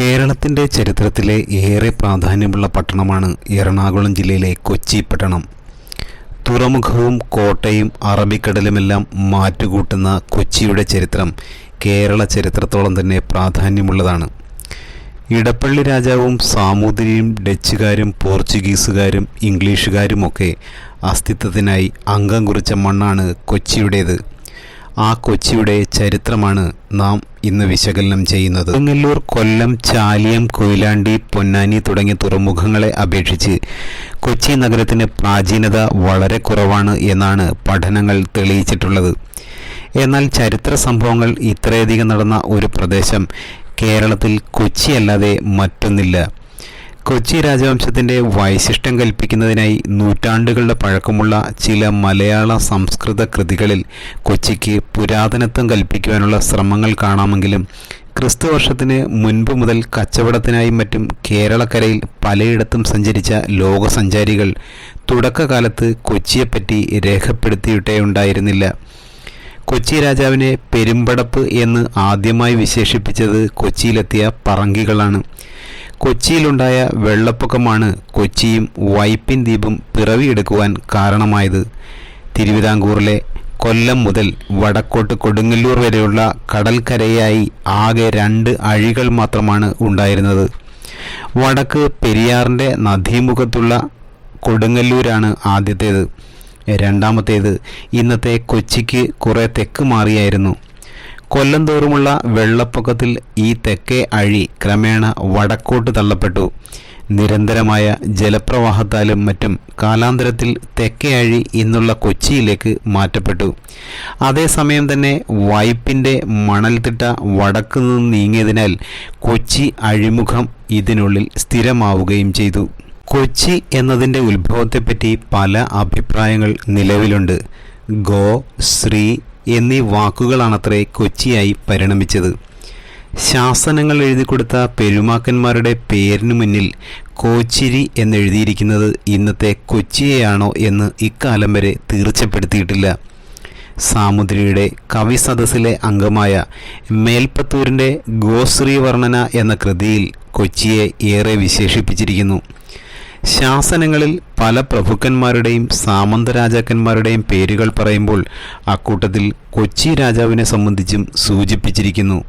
കേരളത്തിന്റെ ചരിത്രത്തിലെ ഏറെ പ്രാധാന്യമുള്ള പട്ടണമാണ് എറണാകുളം ജില്ലയിലെ കൊച്ചി പട്ടണം. തുറമുഖവും കോട്ടയും അറബിക്കടലുമെല്ലാം മാറ്റുകൂട്ടുന്ന കൊച്ചിയുടെ ചരിത്രം കേരള ചരിത്രത്തോളം തന്നെ പ്രാധാന്യമുള്ളതാണ്. ഇടപ്പള്ളി രാജാവും സാമൂതിരിയും ഡച്ചുകാരും പോർച്ചുഗീസുകാരും ഇംഗ്ലീഷുകാരുമൊക്കെ അസ്തിത്വത്തിനായി അംഗം കുറിച്ച മണ്ണാണ് കൊച്ചിയുടേത്. ആ കൊച്ചിയുടെ ചരിത്രമാണ് നാം ഇന്ന് വിശകലനം ചെയ്യുന്നത്. കൊടുങ്ങല്ലൂർ കൊല്ലം ചാലിയം കൊയിലാണ്ടി പൊന്നാനി തുടങ്ങിയ തുറമുഖങ്ങളെ അപേക്ഷിച്ച് കൊച്ചി നഗരത്തിന് പ്രാചീനത വളരെ കുറവാണ് എന്നാണ് പഠനങ്ങൾ തെളിയിച്ചിട്ടുള്ളത്. എന്നാൽ ചരിത്ര സംഭവങ്ങൾ ഇത്രയധികം നടന്ന ഒരു പ്രദേശം കേരളത്തിൽ കൊച്ചിയല്ലാതെ മറ്റൊന്നില്ല. കൊച്ചി രാജവംശത്തിന്റെ വൈശിഷ്ട്യം കൽപ്പിക്കുന്നതിനായി നൂറ്റാണ്ടുകളുടെ പഴക്കമുള്ള ചില മലയാള സംസ്കൃത കൃതികളിൽ കൊച്ചിക്ക് പുരാതനത്വം കൽപ്പിക്കുവാനുള്ള ശ്രമങ്ങൾ കാണാമെങ്കിലും ക്രിസ്തു വർഷത്തിന് മുൻപ് മുതൽ കച്ചവടത്തിനായും മറ്റും കേരളക്കരയിൽ പലയിടത്തും സഞ്ചരിച്ച ലോകസഞ്ചാരികൾ തുടക്കകാലത്ത് കൊച്ചിയെപ്പറ്റി രേഖപ്പെടുത്തിയിട്ടേ ഉണ്ടായിരുന്നില്ല കൊച്ചി രാജാവിനെ പെരുമ്പടപ്പ് എന്ന് ആദ്യമായി വിശേഷിപ്പിച്ചത് കൊച്ചിയിലെത്തിയ പറങ്കികളാണ്. കൊച്ചിയിലുണ്ടായ വെള്ളപ്പൊക്കമാണ് കൊച്ചിയും വൈപ്പിൻ ദ്വീപും പിറവിയെടുക്കുവാൻ കാരണമായത്. തിരുവിതാംകൂറിലെ കൊല്ലം മുതൽ വടക്കോട്ട് കൊടുങ്ങല്ലൂർ വരെയുള്ള കടൽക്കരയായി ആകെ രണ്ട് അഴികൾ മാത്രമാണ് ഉണ്ടായിരുന്നത്. വടക്ക് പെരിയാറിന്റെ നദീമുഖത്തുള്ള കൊടുങ്ങല്ലൂരാണ് ആദ്യത്തേത്. രണ്ടാമത്തേത് ഇന്നത്തെ കൊച്ചിക്ക് കുറേ തെക്ക് മാറിയായിരുന്നു. കൊല്ലം തോറുമുള്ള വെള്ളപ്പൊക്കത്തിൽ ഈ തെക്കേ അഴി ക്രമേണ വടക്കോട്ട് തള്ളപ്പെട്ടു. നിരന്തരമായ ജലപ്രവാഹത്താലും മറ്റും കാലാന്തരത്തിൽ തെക്കേ അഴി ഇന്നുള്ള കൊച്ചിയിലേക്ക് മാറ്റപ്പെട്ടു. അതേസമയം തന്നെ വായ്പിന്റെ മണൽത്തിട്ട വടക്കു നിന്ന് നീങ്ങിയതിനാൽ കൊച്ചി അഴിമുഖം ഇതിനുള്ളിൽ സ്ഥിരമാവുകയും ചെയ്തു. കൊച്ചി എന്നതിന്റെ ഉത്ഭവത്തെപ്പറ്റി പല അഭിപ്രായങ്ങൾ നിലവിലുണ്ട്. ഗോ ശ്രീ എന്നീ വാക്കുകളാണത്രേ കൊച്ചിയായി പരിണമിച്ചത്. ശാസനങ്ങൾ എഴുതി കൊടുത്ത പെരുമാക്കന്മാരുടെ പേരിനു മുന്നിൽ കോച്ചിരി എന്നെഴുതിയിരിക്കുന്നത് ഇന്നത്തെ കൊച്ചിയെയാണോ എന്ന് ഇക്കാലം വരെ തീർച്ചപ്പെടുത്തിയിട്ടില്ല. സാമുദ്രിയുടെ കവി സദസ്സിലെ അംഗമായ മേൽപ്പത്തൂരിന്റെ ഗോശ്രീ വർണന എന്ന കൃതിയിൽ കൊച്ചിയെ ഏറെ വിശേഷിപ്പിച്ചിരിക്കുന്നു. ശാസനങ്ങളിൽ പല പ്രഭുക്കന്മാരുടെയും സാമന്ത രാജാക്കന്മാരുടെയും പേരുകൾ പറയുമ്പോൾ അക്കൂട്ടത്തിൽ കൊച്ചി രാജാവിനെ സംബന്ധിച്ചും സൂചിപ്പിച്ചിരിക്കുന്നു.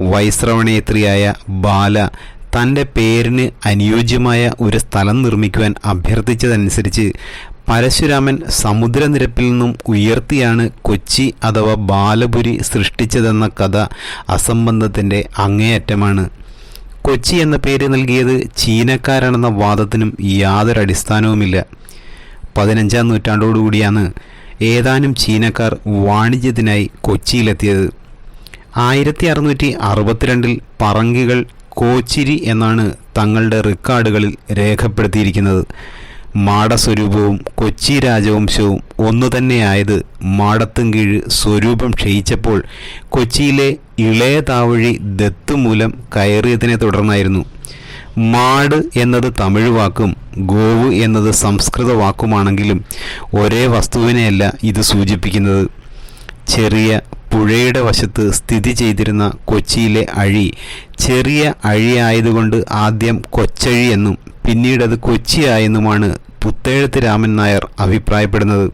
വൈശ്രവണേത്രിയായ ബാല തന്റെ പേരിന് അനുയോജ്യമായ ഒരു സ്ഥലം നിർമ്മിക്കുവാൻ അഭ്യർത്ഥിച്ചതനുസരിച്ച് പരശുരാമൻ സമുദ്രനിരപ്പിൽ നിന്നും ഉയർത്തിയാണ് കൊച്ചി അഥവാ ബാലപുരി സൃഷ്ടിച്ചതെന്ന കഥ അസംബന്ധത്തിന്റെ അങ്ങേയറ്റമാണ്. കൊച്ചി എന്ന പേര് നൽകിയത് ചീനക്കാരാണെന്ന വാദത്തിനും യാതൊരു അടിസ്ഥാനവുമില്ല. പതിനഞ്ചാം നൂറ്റാണ്ടോടുകൂടിയാണ് ഏതാനും ചീനക്കാർ വാണിജ്യത്തിനായി കൊച്ചിയിലെത്തിയത്. ആയിരത്തി അറുന്നൂറ്റി അറുപത്തിരണ്ടിൽ പറങ്കികൾ കോച്ചിരി എന്നാണ് തങ്ങളുടെ റെക്കോർഡുകളിൽ രേഖപ്പെടുത്തിയിരിക്കുന്നത്. മാടസ്വരൂപവും കൊച്ചി രാജവംശവും ഒന്നു തന്നെയായത് മാടത്തുംകീഴ് സ്വരൂപം ക്ഷയിച്ചപ്പോൾ കൊച്ചിയിലെ ഇളയ താവഴി ദത്ത് മൂലം കയറിയതിനെ തുടർന്നായിരുന്നു. മാട് എന്നത് തമിഴ് വാക്കും ഗോവ് എന്നത് സംസ്കൃത വാക്കുമാണെങ്കിലും ഒരേ വസ്തുവിനെയല്ല ഇത് സൂചിപ്പിക്കുന്നത്. ചെറിയ പുഴയുടെ വശത്ത് സ്ഥിതി ചെയ്തിരുന്ന കൊച്ചിയിലെ അഴി ചെറിയ അഴിയായതുകൊണ്ട് ആദ്യം കൊച്ചഴി എന്നും പിന്നീട് അത് കൊച്ചിയായെന്നുമാണ് പുത്തേഴത്ത് രാമൻ നായർ അഭിപ്രായപ്പെടുന്നത്.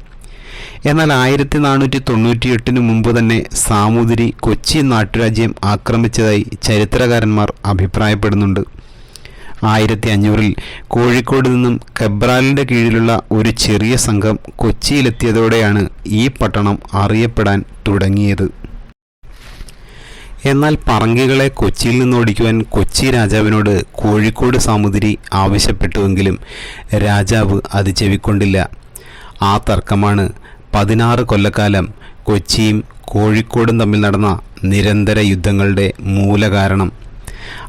എന്നാൽ ആയിരത്തി നാനൂറ്റി തൊണ്ണൂറ്റിയെട്ടിന് മുമ്പ് തന്നെ സാമൂതിരി കൊച്ചി നാട്ടുരാജ്യം ആക്രമിച്ചതായി ചരിത്രകാരന്മാർ അഭിപ്രായപ്പെടുന്നുണ്ട്. ആയിരത്തി അഞ്ഞൂറിൽ കോഴിക്കോട് നിന്നും കെബ്രാലിന്റെ കീഴിലുള്ള ഒരു ചെറിയ സംഘം കൊച്ചിയിലെത്തിയതോടെയാണ് ഈ പട്ടണം അറിയപ്പെടാൻ തുടങ്ങിയത്. എന്നാൽ പറങ്കികളെ കൊച്ചിയിൽ നിന്ന് ഓടിക്കുവാൻ കൊച്ചി രാജാവിനോട് കോഴിക്കോട് സാമുതിരി ആവശ്യപ്പെട്ടുവെങ്കിലും രാജാവ് അത് ചെവിക്കൊണ്ടില്ല. ആ തർക്കമാണ് പതിനാറ് കൊല്ലക്കാലം കൊച്ചിയും കോഴിക്കോടും തമ്മിൽ നടന്ന നിരന്തര യുദ്ധങ്ങളുടെ മൂലകാരണം.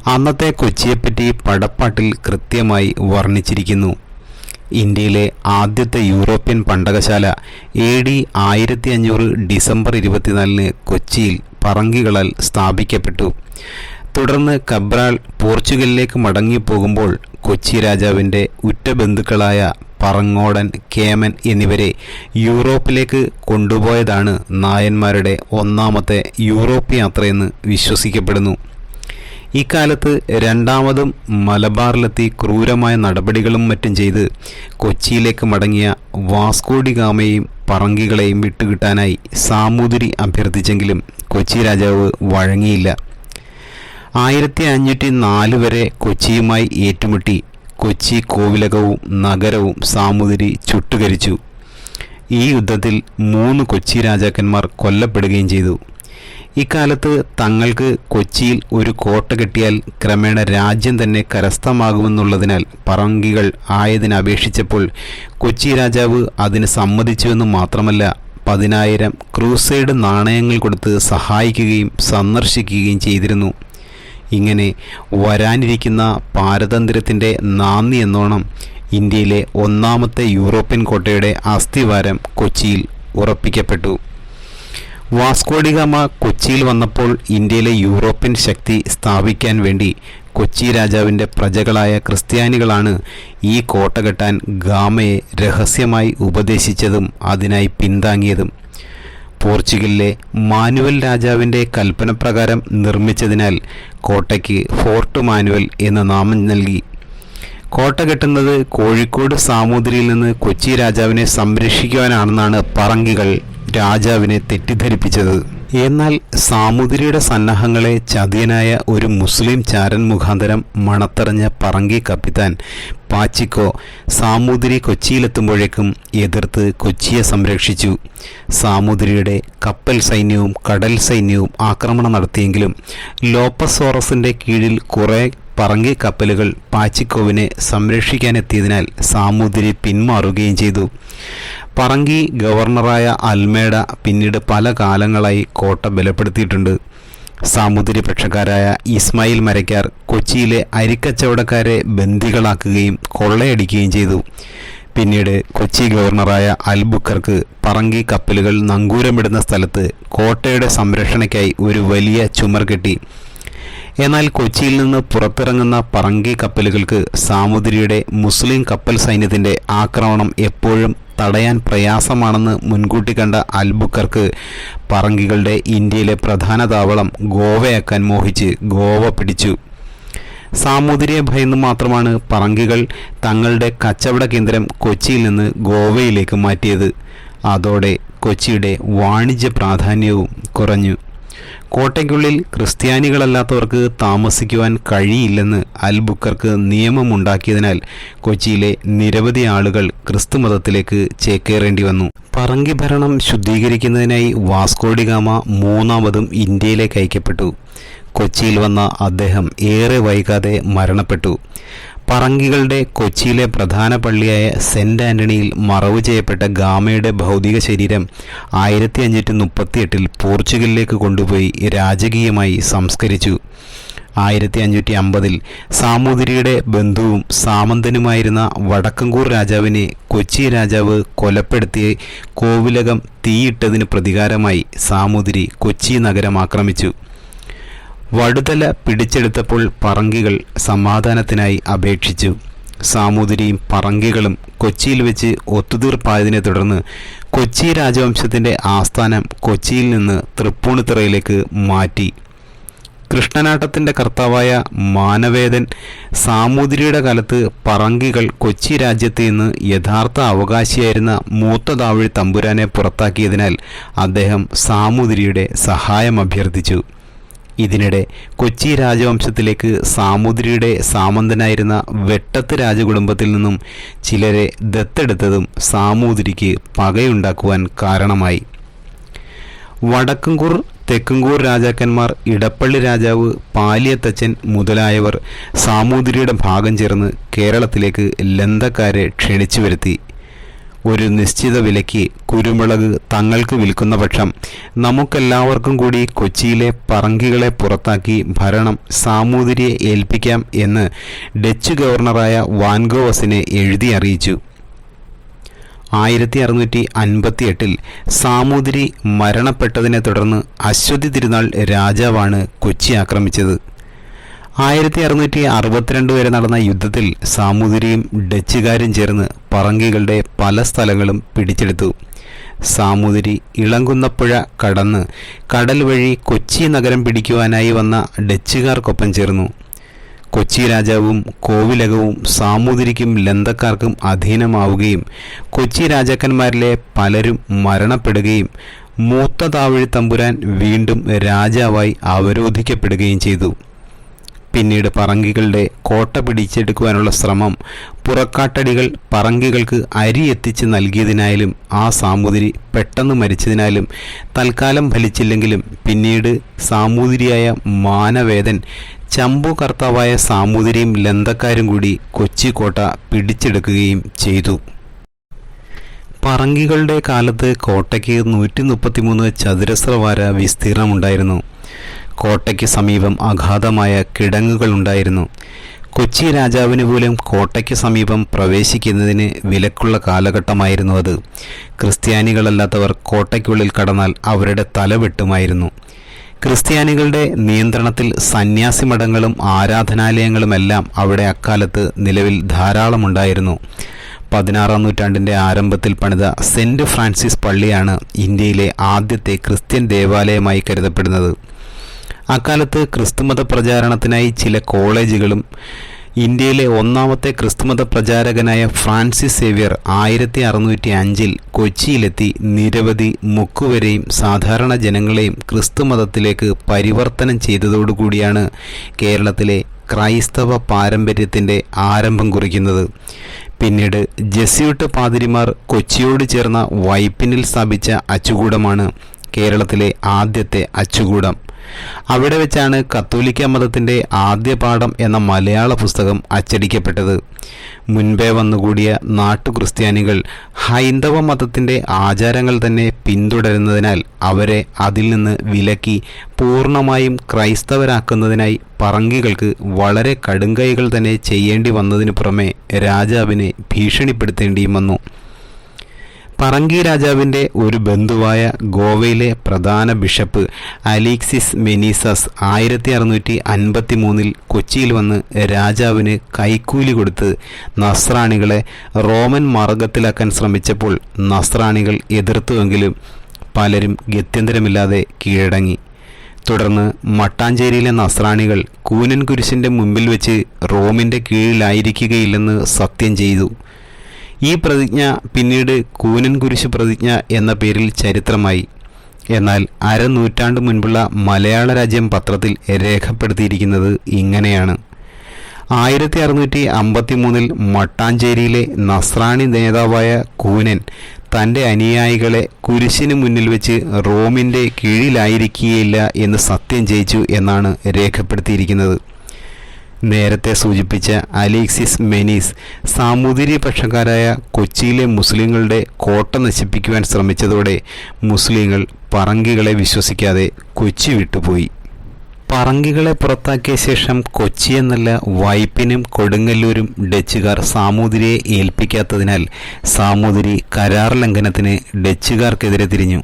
അന്നത്തെ കൊച്ചിയെപ്പറ്റി പടപ്പാട്ടിൽ കൃത്യമായി വർണിച്ചിരിക്കുന്നു. ഇന്ത്യയിലെ ആദ്യത്തെ യൂറോപ്യൻ പണ്ടകശാല എ ഡി ആയിരത്തി അഞ്ഞൂറ് ഡിസംബർ ഇരുപത്തിനാലിന് കൊച്ചിയിൽ പറങ്കികളാൽ സ്ഥാപിക്കപ്പെട്ടു. തുടർന്ന് കബ്രാൾ പോർച്ചുഗലിലേക്ക് മടങ്ങിപ്പോകുമ്പോൾ കൊച്ചി രാജാവിന്റെ ഉറ്റ ബന്ധുക്കളായ പറങ്ങോടൻ കേമൻ എന്നിവരെ യൂറോപ്പിലേക്ക് കൊണ്ടുപോയതാണ് നായന്മാരുടെ ഒന്നാമത്തെ യൂറോപ്പ് യാത്രയെന്ന് വിശ്വസിക്കപ്പെടുന്നു. ഇക്കാലത്ത് രണ്ടാമതും മലബാറിലെത്തി ക്രൂരമായ നടപടികളും മറ്റും ചെയ്ത് കൊച്ചിയിലേക്ക് മടങ്ങിയ വാസ്കോഡി ഗാമയെയും പറങ്കികളെയും വിട്ടുകിട്ടാനായി സാമൂതിരി അഭ്യർത്ഥിച്ചെങ്കിലും കൊച്ചി രാജാവ് വഴങ്ങിയില്ല. ആയിരത്തി അഞ്ഞൂറ്റി നാല് വരെ കൊച്ചിയുമായി ഏറ്റുമുട്ടി കൊച്ചി കോവിലകവും നഗരവും സാമൂതിരി ചുട്ടുകരിച്ചു. ഈ യുദ്ധത്തിൽ മൂന്ന് കൊച്ചി രാജാക്കന്മാർ കൊല്ലപ്പെടുകയും ചെയ്തു. ഇക്കാലത്ത് തങ്ങൾക്ക് കൊച്ചിയിൽ ഒരു കോട്ട കെട്ടിയാൽ ക്രമേണ രാജ്യം തന്നെ കരസ്ഥമാകുമെന്നുള്ളതിനാൽ പറങ്കികൾ ആയതിനപേക്ഷിച്ചപ്പോൾ കൊച്ചി രാജാവ് അതിന് സമ്മതിച്ചുവെന്ന് മാത്രമല്ല പതിനായിരം ക്രൂസൈഡ് നാണയങ്ങൾ കൊടുത്ത് സഹായിക്കുകയും സന്ദർശിക്കുകയും ചെയ്തിരുന്നു. ഇങ്ങനെ വരാനിരിക്കുന്ന പാരതന്ത്ര്യത്തിന്റെ നാന്ദി എന്നോണം ഇന്ത്യയിലെ ഒന്നാമത്തെ യൂറോപ്യൻ കോട്ടയുടെ അസ്ഥിവാരം കൊച്ചിയിൽ ഉറപ്പിക്കപ്പെട്ടു. വാസ്കോഡിഗാമ കൊച്ചിയിൽ വന്നപ്പോൾ ഇന്ത്യയിലെ യൂറോപ്യൻ ശക്തി സ്ഥാപിക്കാൻ വേണ്ടി കൊച്ചി രാജാവിന്റെ പ്രജകളായ ക്രിസ്ത്യാനികളാണ് ഈ കോട്ട കെട്ടാൻ ഗാമയെ രഹസ്യമായി ഉപദേശിച്ചതും അതിനായി പിന്താങ്ങിയതും. പോർച്ചുഗലിലെ മാനുവൽ രാജാവിന്റെ കൽപ്പനപ്രകാരം നിർമ്മിച്ചതിനാൽ കോട്ടയ്ക്ക് ഫോർട്ട് മാനുവൽ എന്ന നാമം നൽകി. കോട്ട കെട്ടുന്നത് കോഴിക്കോട് സാമൂതിരിയിൽ നിന്ന് കൊച്ചി രാജാവിനെ സംരക്ഷിക്കുവാനാണെന്നാണ് പറങ്കികൾ. രാജാവിനെ തെറ്റിദ്ധരിപ്പിച്ചത്. എന്നാൽ സാമൂതിരിയുടെ സന്നാഹങ്ങളെ ചതിയനായ ഒരു മുസ്ലിം ചാരൻ മുഖാന്തരം മണത്തറിഞ്ഞ പറങ്കി കപ്പിത്താൻ പാച്ചിക്കോ സാമൂതിരി കൊച്ചിയിലെത്തുമ്പോഴേക്കും എതിർത്ത് കൊച്ചിയെ സംരക്ഷിച്ചു. സാമൂതിരിയുടെ കപ്പൽ സൈന്യവും കടൽ സൈന്യവും ആക്രമണം നടത്തിയെങ്കിലും ലോപ്പസോറസിന്റെ കീഴിൽ കുറെ പറങ്കി കപ്പലുകൾ പാച്ചിക്കോവിനെ സംരക്ഷിക്കാനെത്തിയതിനാൽ സാമൂതിരി പിന്മാറുകയും ചെയ്തു. പറങ്കി ഗവർണറായ അൽമേഡ പിന്നീട് പല കാലങ്ങളായി കോട്ട ബലപ്പെടുത്തിയിട്ടുണ്ട്. സാമൂതിരി പക്ഷക്കാരായ ഇസ്മായിൽ മരക്കാർ കൊച്ചിയിലെ അരിക്കച്ചവടക്കാരെ ബന്ദികളാക്കുകയും കൊള്ളയടിക്കുകയും ചെയ്തു. പിന്നീട് കൊച്ചി ഗവർണറായ അൽബുക്കർക്ക് പറങ്കി കപ്പലുകൾ നങ്കൂരമിടുന്ന സ്ഥലത്ത് കോട്ടയുടെ സംരക്ഷണയ്ക്കായി ഒരു വലിയ ചുമർ കെട്ടി. എന്നാൽ കൊച്ചിയിൽ നിന്ന് പുറത്തിറങ്ങുന്ന പറങ്കി കപ്പലുകൾക്ക് സാമൂതിരിയുടെ മുസ്ലിം കപ്പൽ സൈന്യത്തിന്റെ ആക്രമണം എപ്പോഴും തടയാൻ പ്രയാസമാണെന്ന് മുൻകൂട്ടി കണ്ട അൽബുക്കർക്ക് പറങ്കികളുടെ ഇന്ത്യയിലെ പ്രധാന താവളം ഗോവയാക്കാൻ മോഹിച്ച് ഗോവ പിടിച്ചു. സാമൂതിരിയെ ഭയന്ന് മാത്രമാണ് പറങ്കികൾ തങ്ങളുടെ കച്ചവട കേന്ദ്രം കൊച്ചിയിൽ നിന്ന് ഗോവയിലേക്ക് മാറ്റിയത്. അതോടെ കൊച്ചിയുടെ വാണിജ്യ പ്രാധാന്യവും കുറഞ്ഞു. കോട്ടയ്ക്കുള്ളിൽ ക്രിസ്ത്യാനികളല്ലാത്തവർക്ക് താമസിക്കുവാൻ കഴിയില്ലെന്ന് അൽബുക്കർക്ക് നിയമമുണ്ടാക്കിയതിനാൽ കൊച്ചിയിലെ നിരവധി ആളുകൾ ക്രിസ്തുമതത്തിലേക്ക് ചേക്കേറേണ്ടി വന്നു. പറങ്കി ഭരണം ശുദ്ധീകരിക്കുന്നതിനായി വാസ്കോഡിഗാമ മൂന്നാമതും ഇന്ത്യയിലേക്ക് അയക്കപ്പെട്ടു. കൊച്ചിയിൽ വന്ന അദ്ദേഹം ഏറെ വൈകാതെ മരണപ്പെട്ടു. പറങ്കികളുടെ കൊച്ചിയിലെ പ്രധാന പള്ളിയായ സെന്റ് ആന്റണിയിൽ മറവ് ചെയ്യപ്പെട്ട ഗാമയുടെ ഭൗതിക ശരീരം ആയിരത്തി അഞ്ഞൂറ്റി മുപ്പത്തിയെട്ടിൽ പോർച്ചുഗലിലേക്ക് കൊണ്ടുപോയി രാജകീയമായി സംസ്കരിച്ചു. ആയിരത്തി അഞ്ഞൂറ്റി അമ്പതിൽ സാമൂതിരിയുടെ ബന്ധുവും സാമന്തനുമായിരുന്ന വടക്കങ്കൂർ രാജാവിനെ കൊച്ചി രാജാവ് കൊലപ്പെടുത്തി കോവിലകം തീയിട്ടതിന് പ്രതികാരമായി സാമൂതിരി കൊച്ചി നഗരം ആക്രമിച്ചു. വടുതല പിടിച്ചെടുത്തപ്പോൾ പറങ്കികൾ സമാധാനത്തിനായി അപേക്ഷിച്ചു. സാമൂതിരിയും പറങ്കികളും കൊച്ചിയിൽ വെച്ച് ഒത്തുതീർപ്പായതിനെ തുടർന്ന് കൊച്ചി രാജവംശത്തിന്റെ ആസ്ഥാനം കൊച്ചിയിൽ നിന്ന് തൃപ്പൂണിത്തുറയിലേക്ക് മാറ്റി. കൃഷ്ണനാട്ടത്തിന്റെ കർത്താവായ മാനവേദൻ സാമൂതിരിയുടെ കാലത്ത് പറങ്കികൾ കൊച്ചി രാജ്യത്ത് നിന്ന് യഥാർത്ഥ അവകാശിയായിരുന്ന മൂത്തതാവഴി തമ്പുരാനെ പുറത്താക്കിയതിനാൽ അദ്ദേഹം സാമൂതിരിയുടെ സഹായം അഭ്യർത്ഥിച്ചു. ഇതിനിടെ കൊച്ചി രാജവംശത്തിലേക്ക് സാമൂതിരിയുടെ സാമന്തനായിരുന്ന വെട്ടത്ത് രാജകുടുംബത്തിൽ നിന്നും ചിലരെ ദത്തെടുത്തതും സാമൂതിരിക്ക് പകയുണ്ടാക്കുവാൻ കാരണമായി. വടക്കുംകൂർ തെക്കുംകൂർ രാജാക്കന്മാർ ഇടപ്പള്ളി രാജാവ് പാലിയത്തച്ഛൻ മുതലായവർ സാമൂതിരിയുടെ ഭാഗം ചേർന്ന് കേരളത്തിലേക്ക് ലന്തക്കാരെ ക്ഷണിച്ചു വരുത്തി ഒരു നിശ്ചിത വിലയ്ക്ക് കുരുമുളക് തങ്ങൾക്ക് വിൽക്കുന്ന പക്ഷം നമുക്കെല്ലാവർക്കും കൂടി കൊച്ചിയിലെ പറങ്കികളെ പുറത്താക്കി ഭരണം സാമൂതിരിയെ ഏൽപ്പിക്കാം എന്ന് ഡച്ച് ഗവർണറായ വാൻഗോവസിനെ എഴുതി അറിയിച്ചു. ആയിരത്തി അറുന്നൂറ്റി അൻപത്തി എട്ടിൽ സാമൂതിരി മരണപ്പെട്ടതിനെ തുടർന്ന് അശ്വതി തിരുനാൾ രാജാവാണ് കൊച്ചി ആക്രമിച്ചത്. ആയിരത്തി അറുന്നൂറ്റി അറുപത്തിരണ്ട് വരെ നടന്ന യുദ്ധത്തിൽ സാമൂതിരിയും ഡച്ചുകാരും ചേർന്ന് പറങ്കികളുടെ പല സ്ഥലങ്ങളും പിടിച്ചെടുത്തു. സാമൂതിരി ഇളങ്കുന്നപ്പുഴ കടന്ന് കടൽ വഴി കൊച്ചി നഗരം പിടിക്കുവാനായി വന്ന ഡച്ചുകാർക്കൊപ്പം ചേർന്നു. കൊച്ചി രാജാവും കോവിലകവും സാമൂതിരിക്കും ലന്തക്കാർക്കും അധീനമാവുകയും കൊച്ചി രാജാക്കന്മാരിലെ പലരും മരണപ്പെടുകയും മൂത്ത താവഴി തമ്പുരാൻ വീണ്ടും രാജാവായി അവരോധിക്കപ്പെടുകയും ചെയ്തു. പിന്നീട് പറങ്കികളുടെ കോട്ട പിടിച്ചെടുക്കുവാനുള്ള ശ്രമം പുറക്കാട്ടടികൾ പറങ്കികൾക്ക് അരി എത്തിച്ച് നൽകിയതിനായാലും ആ സാമൂതിരി പെട്ടെന്ന് മരിച്ചതിനാലും തൽക്കാലം ഫലിച്ചില്ലെങ്കിലും പിന്നീട് സാമൂതിരിയായ മാനവേദൻ ചമ്പു കർത്താവായ സാമൂതിരിയും ലന്തക്കാരും കൂടി കൊച്ചി കോട്ട പിടിച്ചെടുക്കുകയും ചെയ്തു. പറങ്കികളുടെ കാലത്ത് കോട്ടയ്ക്ക് നൂറ്റി മുപ്പത്തിമൂന്ന് ചതുരശ്ര വാര വിസ്തീർണമുണ്ടായിരുന്നു. കോട്ടയ്ക്ക് സമീപം അഗാധമായ കിടങ്ങുകളുണ്ടായിരുന്നു. കൊച്ചി രാജാവിന് പോലും കോട്ടയ്ക്ക് സമീപം പ്രവേശിക്കുന്നതിന് വിലക്കുള്ള കാലഘട്ടമായിരുന്നു അത്. ക്രിസ്ത്യാനികളല്ലാത്തവർ കോട്ടയ്ക്കുള്ളിൽ കടന്നാൽ അവരുടെ തല വെട്ടുമായിരുന്നു. ക്രിസ്ത്യാനികളുടെ നിയന്ത്രണത്തിൽ സന്യാസി മഠങ്ങളും ആരാധനാലയങ്ങളുമെല്ലാം അവിടെ അക്കാലത്ത് നിലവിൽ ധാരാളമുണ്ടായിരുന്നു. പതിനാറാം നൂറ്റാണ്ടിന്റെ ആരംഭത്തിൽ പണിത സെന്റ് ഫ്രാൻസിസ് പള്ളിയാണ് ഇന്ത്യയിലെ ആദ്യത്തെ ക്രിസ്ത്യൻ ദേവാലയമായി കരുതപ്പെടുന്നത്. അക്കാലത്ത് ക്രിസ്തുമത പ്രചാരണത്തിനായി ചില കോളേജുകളും ഇന്ത്യയിലെ ഒന്നാമത്തെ ക്രിസ്തുമത പ്രചാരകനായ ഫ്രാൻസിസ് സേവ്യർ ആയിരത്തി അറുന്നൂറ്റി അഞ്ചിൽ കൊച്ചിയിലെത്തി നിരവധി മുക്കുവരെയും സാധാരണ ജനങ്ങളെയും ക്രിസ്തുമതത്തിലേക്ക് പരിവർത്തനം ചെയ്തതോടുകൂടിയാണ് കേരളത്തിലെ ക്രൈസ്തവ പാരമ്പര്യത്തിന്റെ ആരംഭം കുറിക്കുന്നത്. പിന്നീട് ജെസ്യൂട്ട് പാതിരിമാർ കൊച്ചിയോട് ചേർന്ന വൈപ്പിനിൽ സ്ഥാപിച്ച അച്ചുകൂടമാണ് കേരളത്തിലെ ആദ്യത്തെ അച്ചുകൂടം. അവിടെ വെച്ചാണ് കത്തോലിക്ക മതത്തിന്റെ ആദ്യ പാഠം എന്ന മലയാള പുസ്തകം അച്ചടിക്കപ്പെട്ടത്. മുൻപേ വന്നുകൂടിയ നാട്ടു ക്രിസ്ത്യാനികൾ ഹൈന്ദവ മതത്തിന്റെ ആചാരങ്ങൾ തന്നെ പിന്തുടരുന്നതിനാൽ അവരെ അതിൽ നിന്ന് വിലക്കി പൂർണമായും ക്രൈസ്തവരാക്കുന്നതിനായി പറങ്കികൾക്ക് വളരെ കടുങ്കൈകൾ തന്നെ ചെയ്യേണ്ടി വന്നതിനു പുറമെ രാജാവിനെ ഭീഷണിപ്പെടുത്തേണ്ടിയും വന്നു. പറങ്കി രാജാവിന്റെ ഒരു ബന്ധുവായ ഗോവയിലെ പ്രധാന ബിഷപ്പ് അലീക്സിസ് മെനീസസ് ആയിരത്തി അറുന്നൂറ്റി അൻപത്തി മൂന്നിൽ കൊച്ചിയിൽ വന്ന് രാജാവിന് കൈക്കൂലി കൊടുത്ത് നസ്രാണികളെ റോമൻ മാർഗത്തിലാക്കാൻ ശ്രമിച്ചപ്പോൾ നസ്രാണികൾ എതിർത്തുവെങ്കിലും പലരും ഗത്യന്തരമില്ലാതെ കീഴടങ്ങി. തുടർന്ന് മട്ടാഞ്ചേരിയിലെ നസ്രാണികൾ കൂനൻ കുരിശിന്റെ മുമ്പിൽ വെച്ച് റോമിന്റെ കീഴിലായിരിക്കുകയില്ലെന്ന് സത്യം ചെയ്തു. ഈ പ്രതിജ്ഞ പിന്നീട് കൂനൻ കുരിശ് പ്രതിജ്ഞ എന്ന പേരിൽ ചരിത്രമായി. എന്നാൽ അരനൂറ്റാണ്ട് മുൻപുള്ള മലയാള രാജ്യം പത്രത്തിൽ രേഖപ്പെടുത്തിയിരിക്കുന്നത് ഇങ്ങനെയാണ്. ആയിരത്തി അറുന്നൂറ്റി അമ്പത്തി മൂന്നിൽ മട്ടാഞ്ചേരിയിലെ നസ്രാണി നേതാവായ കൂനൻ തന്റെ അനുയായികളെ കുരിശിന് മുന്നിൽ വെച്ച് റോമിന്റെ കീഴിലായിരിക്കുകയില്ല എന്ന് സത്യം ചെയ്യിച്ചു എന്നാണ് രേഖപ്പെടുത്തിയിരിക്കുന്നത്. നേരത്തെ സൂചിപ്പിച്ച അലീക്സിസ് മെനീസ് സാമൂതിരി പക്ഷക്കാരായ കൊച്ചിയിലെ മുസ്ലിങ്ങളുടെ കോട്ട നശിപ്പിക്കുവാൻ ശ്രമിച്ചതോടെ മുസ്ലിങ്ങൾ പറങ്കികളെ വിശ്വസിക്കാതെ കൊച്ചി വിട്ടുപോയി. പറങ്കികളെ പുറത്താക്കിയ ശേഷം കൊച്ചി എന്നല്ല വൈപ്പിനും കൊടുങ്ങല്ലൂരും ഡച്ചുകാർ സാമൂതിരിയെ ഏൽപ്പിക്കാത്തതിനാൽ സാമൂതിരി കരാർ ലംഘനത്തിന് ഡച്ചുകാർക്കെതിരെ തിരിഞ്ഞു.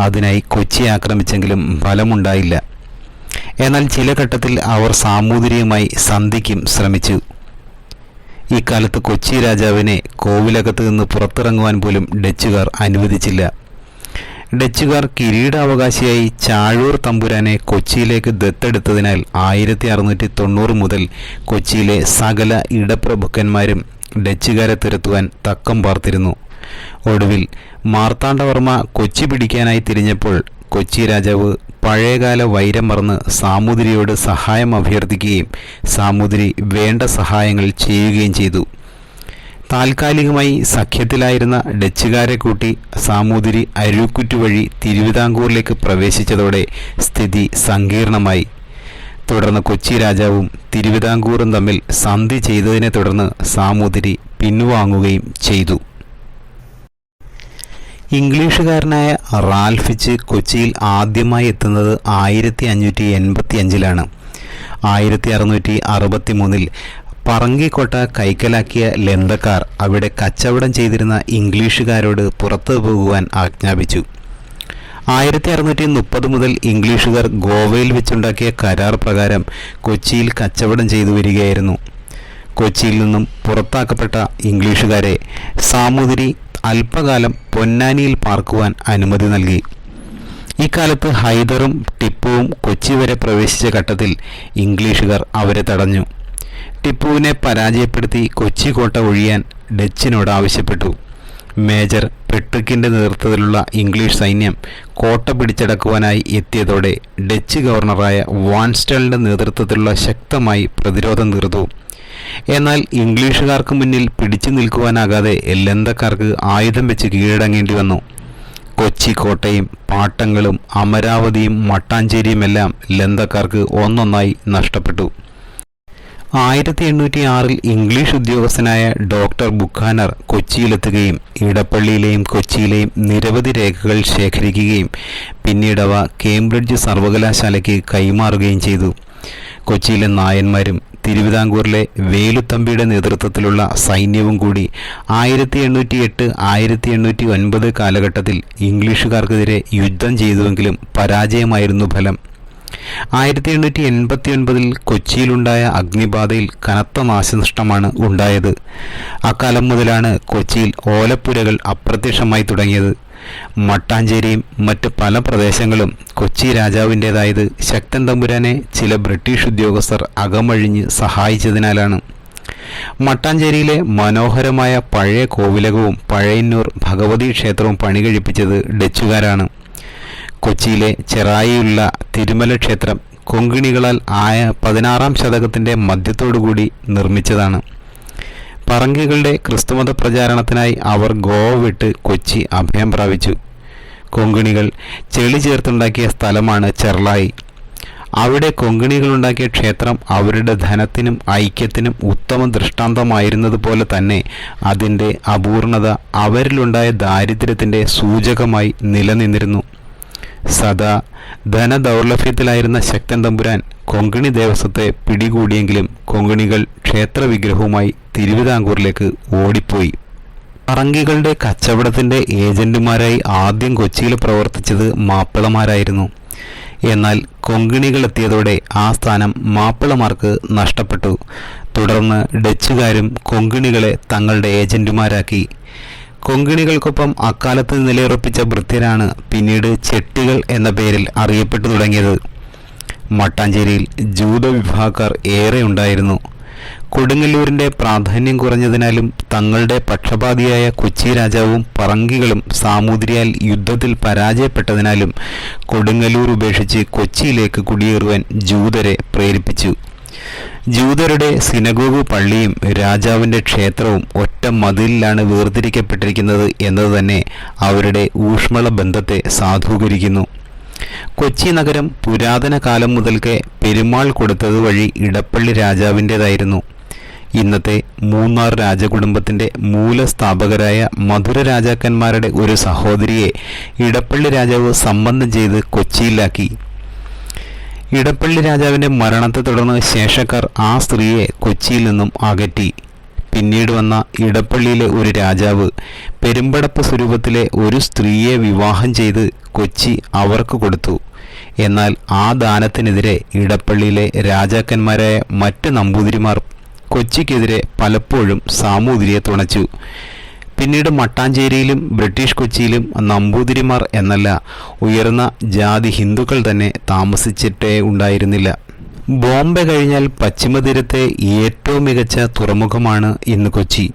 അതിനായി കൊച്ചി ആക്രമിച്ചെങ്കിലും ഫലമുണ്ടായില്ല. എന്നാൽ ചില ഘട്ടത്തിൽ അവർ സാമൂതിരിയുമായി സന്ധിക്കും ശ്രമിച്ചു. ഇക്കാലത്ത് കൊച്ചി രാജാവിനെ കോവിലകത്ത് നിന്ന് പുറത്തിറങ്ങുവാൻ പോലും ഡച്ചുകാർ അനുവദിച്ചില്ല. ഡച്ചുകാർ കിരീടാവകാശിയായി ചാഴൂർ തമ്പുരാനെ കൊച്ചിയിലേക്ക് ദത്തെടുത്തതിനാൽ ആയിരത്തി അറുന്നൂറ്റി തൊണ്ണൂറ് മുതൽ കൊച്ചിയിലെ സകല ഇടപ്രഭുക്കന്മാരും ഡച്ചുകാരെ തുരത്തുവാൻ തക്കം പാർത്തിരുന്നു. ഒടുവിൽ മാർത്താണ്ഡവർമ്മ കൊച്ചി പിടിക്കാനായി തിരിഞ്ഞപ്പോൾ കൊച്ചി രാജാവ് പഴയകാല വൈരം മറന്ന് സാമൂതിരിയോട് സഹായം അഭ്യർത്ഥിക്കുകയും സാമൂതിരി വേണ്ട സഹായങ്ങൾ ചെയ്യുകയും ചെയ്തു. താൽക്കാലികമായി സഖ്യത്തിലായിരുന്ന ഡച്ചുകാരെ കൂട്ടി സാമൂതിരി അരുക്കുറ്റു വഴി തിരുവിതാംകൂറിലേക്ക് പ്രവേശിച്ചതോടെ സ്ഥിതി സങ്കീർണമായി. തുടർന്ന് കൊച്ചി രാജാവും തിരുവിതാംകൂറും തമ്മിൽ സന്ധി ചെയ്തതിനെ തുടർന്ന് സാമൂതിരി പിൻവാങ്ങുകയും ചെയ്തു. ഇംഗ്ലീഷുകാരനായ റാൽഫിച്ച് കൊച്ചിയിൽ ആദ്യമായി എത്തുന്നത് ആയിരത്തി അഞ്ഞൂറ്റി എൺപത്തി അഞ്ചിലാണ് ആയിരത്തി അറുന്നൂറ്റി അറുപത്തി മൂന്നിൽ പറങ്കിക്കോട്ട കൈക്കലാക്കിയ ലന്തക്കാർ അവിടെ കച്ചവടം ചെയ്തിരുന്ന ഇംഗ്ലീഷുകാരോട് പുറത്തു പോകുവാൻ ആജ്ഞാപിച്ചു. ആയിരത്തി അറുന്നൂറ്റി മുപ്പത് മുതൽ ഇംഗ്ലീഷുകാർ ഗോവയിൽ വെച്ചുണ്ടാക്കിയ കരാർ പ്രകാരം കൊച്ചിയിൽ കച്ചവടം ചെയ്തു വരികയായിരുന്നു. കൊച്ചിയിൽ നിന്നും പുറത്താക്കപ്പെട്ട ഇംഗ്ലീഷുകാരെ സാമൂതിരി അല്പകാലം പൊന്നാനിയിൽ പാർക്കുവാൻ അനുമതി നൽകി. ഇക്കാലത്ത് ഹൈദറും ടിപ്പുവും കൊച്ചി വരെ പ്രവേശിച്ച ഘട്ടത്തിൽ ഇംഗ്ലീഷുകാർ അവരെ തടഞ്ഞു. ടിപ്പുവിനെ പരാജയപ്പെടുത്തി കൊച്ചി കോട്ട ഒഴിയാൻ ഡച്ചിനോട് ആവശ്യപ്പെട്ടു. മേജർ പെട്രിക്കിന്റെ നേതൃത്വത്തിലുള്ള ഇംഗ്ലീഷ് സൈന്യം കോട്ട പിടിച്ചടക്കുവാനായി എത്തിയതോടെ ഡച്ച് ഗവർണറായ വാൻസ്റ്റലിന്റെ നേതൃത്വത്തിലുള്ള ശക്തമായി പ്രതിരോധം തീർത്തു. എന്നാൽ ഇംഗ്ലീഷുകാർക്ക് മുന്നിൽ പിടിച്ചു നിൽക്കുവാനാകാതെ എല്ലന്തക്കാർക്ക് ആയുധം വെച്ച് കീഴടങ്ങേണ്ടി വന്നു. കൊച്ചി കോട്ടയും പാട്ടങ്ങളും അമരാവതിയും മട്ടാഞ്ചേരിയുമെല്ലാം ലന്തക്കാർക്ക് ഒന്നൊന്നായി നഷ്ടപ്പെട്ടു. ആയിരത്തി എണ്ണൂറ്റി ആറിൽ ഇംഗ്ലീഷ് ഉദ്യോഗസ്ഥനായ ഡോക്ടർ ബുഖാനർ കൊച്ചിയിലെത്തുകയും ഇടപ്പള്ളിയിലെയും കൊച്ചിയിലെയും നിരവധി രേഖകൾ ശേഖരിക്കുകയും പിന്നീടവ കേംബ്രിഡ്ജ് സർവകലാശാലയ്ക്ക് കൈമാറുകയും ചെയ്തു. കൊച്ചിയിലെ നായന്മാരും തിരുവിതാംകൂറിലെ വേലുത്തമ്പിയുടെ നേതൃത്വത്തിലുള്ള സൈന്യവും കൂടി ആയിരത്തി എണ്ണൂറ്റി എട്ട് ആയിരത്തി എണ്ണൂറ്റി ഒൻപത് കാലഘട്ടത്തിൽ ഇംഗ്ലീഷുകാർക്കെതിരെ യുദ്ധം ചെയ്തുവെങ്കിലും പരാജയമായിരുന്നു ഫലം. ആയിരത്തി എണ്ണൂറ്റി എൺപത്തി ഒൻപതിൽ കൊച്ചിയിലുണ്ടായ അഗ്നിബാധയിൽ കനത്ത നാശനഷ്ടമാണ് ഉണ്ടായത്. അക്കാലം മുതലാണ് കൊച്ചിയിൽ ഓലപ്പുരകൾ അപ്രത്യക്ഷമായി തുടങ്ങിയത്. മട്ടാഞ്ചേരിയും മറ്റ് പല പ്രദേശങ്ങളും കൊച്ചി രാജാവിന്റേതായത് ശക്തൻ തമ്പുരാനെ ചില ബ്രിട്ടീഷ് ഉദ്യോഗസ്ഥർ അകമഴിഞ്ഞ് സഹായിച്ചതിനാലാണ്. മട്ടാഞ്ചേരിയിലെ മനോഹരമായ പഴയ കോവിലകവും പഴയന്നൂർ ഭഗവതി ക്ഷേത്രവും പണികഴിപ്പിച്ചത് ഡച്ചുകാരാണ്. കൊച്ചിയിലെ ചെറായിയുള്ള തിരുമല ക്ഷേത്രം കൊങ്കിണികളാൽ ആയ പതിനാറാം ശതകത്തിന്റെ മധ്യത്തോടുകൂടി നിർമ്മിച്ചതാണ്. പറങ്കികളുടെ ക്രിസ്തുമത പ്രചാരണത്തിനായി അവർ ഗോവ വിട്ട് കൊച്ചി അഭയം പ്രാപിച്ചു. കൊങ്കിണികൾ ചെളി ചേർത്തുണ്ടാക്കിയ സ്ഥലമാണ് ചെർളായി അവിടെ കൊങ്കിണികളുണ്ടാക്കിയ ക്ഷേത്രം അവരുടെ ധനത്തിനും ഐക്യത്തിനും ഉത്തമ ദൃഷ്ടാന്തമായിരുന്നതുപോലെ തന്നെ അതിന്റെ അപൂർണത അവരിലുണ്ടായ ദാരിദ്ര്യത്തിന്റെ സൂചകമായി നിലനിന്നിരുന്നു. സദാ ധനദൗർലഭ്യത്തിലായിരുന്ന ശക്തൻ തമ്പുരാൻ കൊങ്കിണി ദേവസ്വത്തെ പിടികൂടിയെങ്കിലും കൊങ്കണികൾ ക്ഷേത്രവിഗ്രഹവുമായി തിരുവിതാംകൂറിലേക്ക് ഓടിപ്പോയി. പറങ്കികളുടെ കച്ചവടത്തിന്റെ ഏജന്റുമാരായി ആദ്യം കൊച്ചിയിൽ പ്രവർത്തിച്ചത് മാപ്പിളമാരായിരുന്നു. എന്നാൽ കൊങ്കിണികൾ എത്തിയതോടെ ആ സ്ഥാനം മാപ്പിളമാർക്ക് നഷ്ടപ്പെട്ടു. തുടർന്ന് ഡച്ചുകാരും കൊങ്കിണികളെ തങ്ങളുടെ ഏജന്റുമാരാക്കി. കൊങ്കിണികൾക്കൊപ്പം അക്കാലത്ത് നിലയുറപ്പിച്ച ഭൃത്യരാണ് പിന്നീട് ചെട്ടികൾ എന്ന പേരിൽ അറിയപ്പെട്ടു തുടങ്ങിയത്. മട്ടാഞ്ചേരിയിൽ ജൂത വിഭാഗക്കാർ ഏറെ ഉണ്ടായിരുന്നു. കൊടുങ്ങല്ലൂരിന്റെ പ്രാധാന്യം കുറഞ്ഞതിനാലും തങ്ങളുടെ പക്ഷപാതിയായ കൊച്ചി രാജാവും പറങ്കികളും സാമൂതിരിയാൽ യുദ്ധത്തിൽ പരാജയപ്പെട്ടതിനാലും കൊടുങ്ങല്ലൂർ ഉപേക്ഷിച്ച് കൊച്ചിയിലേക്ക് കുടിയേറുവാൻ ജൂതരെ പ്രേരിപ്പിച്ചു. ജൂതരുടെ സിനഗോഗു പള്ളിയും രാജാവിന്റെ ക്ഷേത്രവും ഒറ്റ മതിലിലാണ് വേർതിരിക്കപ്പെട്ടിരിക്കുന്നത് എന്നത് തന്നെ അവരുടെ ഊഷ്മള ബന്ധത്തെ സാധൂകരിക്കുന്നു. കൊച്ചി നഗരം പുരാതന കാലം മുതൽക്കേ പെരുമാൾ കൊടുത്തത് വഴി ഇടപ്പള്ളി രാജാവിന്റെതായിരുന്നു. ഇന്നത്തെ മൂന്നാർ രാജകുടുംബത്തിന്റെ മൂലസ്ഥാപകരായ മധുര രാജാക്കന്മാരുടെ ഒരു സഹോദരിയെ ഇടപ്പള്ളി രാജാവ് സംബന്ധം ചെയ്ത് കൊച്ചിയിലാക്കി. ഇടപ്പള്ളി രാജാവിന്റെ മരണത്തെ തുടർന്ന് ശേഷക്കാർ ആ സ്ത്രീയെ കൊച്ചിയിൽ നിന്നും അകറ്റി. പിന്നീട് വന്ന ഇടപ്പള്ളിയിലെ ഒരു രാജാവ് പെരുമ്പടപ്പ് സ്വരൂപത്തിലെ ഒരു സ്ത്രീയെ വിവാഹം ചെയ്ത് കൊച്ചി അവർക്ക് കൊടുത്തു. എന്നാൽ ആ ദാനത്തിനെതിരെ ഇടപ്പള്ളിയിലെ രാജാക്കന്മാരായ മറ്റ് നമ്പൂതിരിമാർ കൊച്ചിക്കെതിരെ പലപ്പോഴും സാമൂതിരിയെ തുണച്ചു. പിന്നീട് മട്ടാഞ്ചേരിയിലും ബ്രിട്ടീഷ് കൊച്ചിയിലും നമ്പൂതിരിമാർ എന്നല്ല ഉയർന്ന ജാതി ഹിന്ദുക്കൾ തന്നെ താമസിച്ചിട്ടേ ഉണ്ടായിരുന്നില്ല. ബോംബെ കഴിഞ്ഞാൽ പശ്ചിമതീരത്തെ ഏറ്റവും മികച്ച തുറമുഖമാണ് ഇന്ന് കൊച്ചി.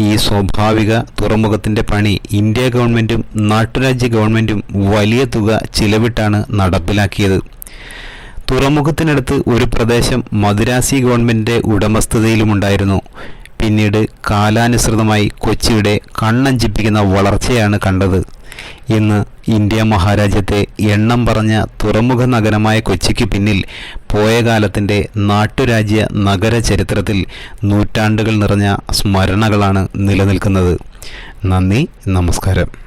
ഈ സ്വാഭാവിക തുറമുഖത്തിന്റെ പണി ഇന്ത്യ ഗവൺമെന്റും നാട്ടുരാജ്യ ഗവൺമെന്റും വലിയ തുക ചിലവിട്ടാണ് നടപ്പിലാക്കിയത്. തുറമുഖത്തിനടുത്ത് ഒരു പ്രദേശം മദുരാസി ഗവൺമെന്റിന്റെ ഉടമസ്ഥതയിലുമുണ്ടായിരുന്നു. പിന്നീട് കാലാനുസൃതമായി കൊച്ചിയുടെ കണ്ണഞ്ചിപ്പിക്കുന്ന വളർച്ചയാണ് കണ്ടത്. ഇന്ന് ഇന്ത്യ മഹാരാജ്യത്തെ എണ്ണം പറഞ്ഞ തുറമുഖ നഗരമായ കൊച്ചിക്ക് പിന്നിൽ പോയ കാലത്തിന്റെ നാട്ടുരാജ്യ നഗര ചരിത്രത്തിൽ നൂറ്റാണ്ടുകൾ നിറഞ്ഞ സ്മരണകളാണ് നിലനിൽക്കുന്നത്. നന്ദി നമസ്കാരം.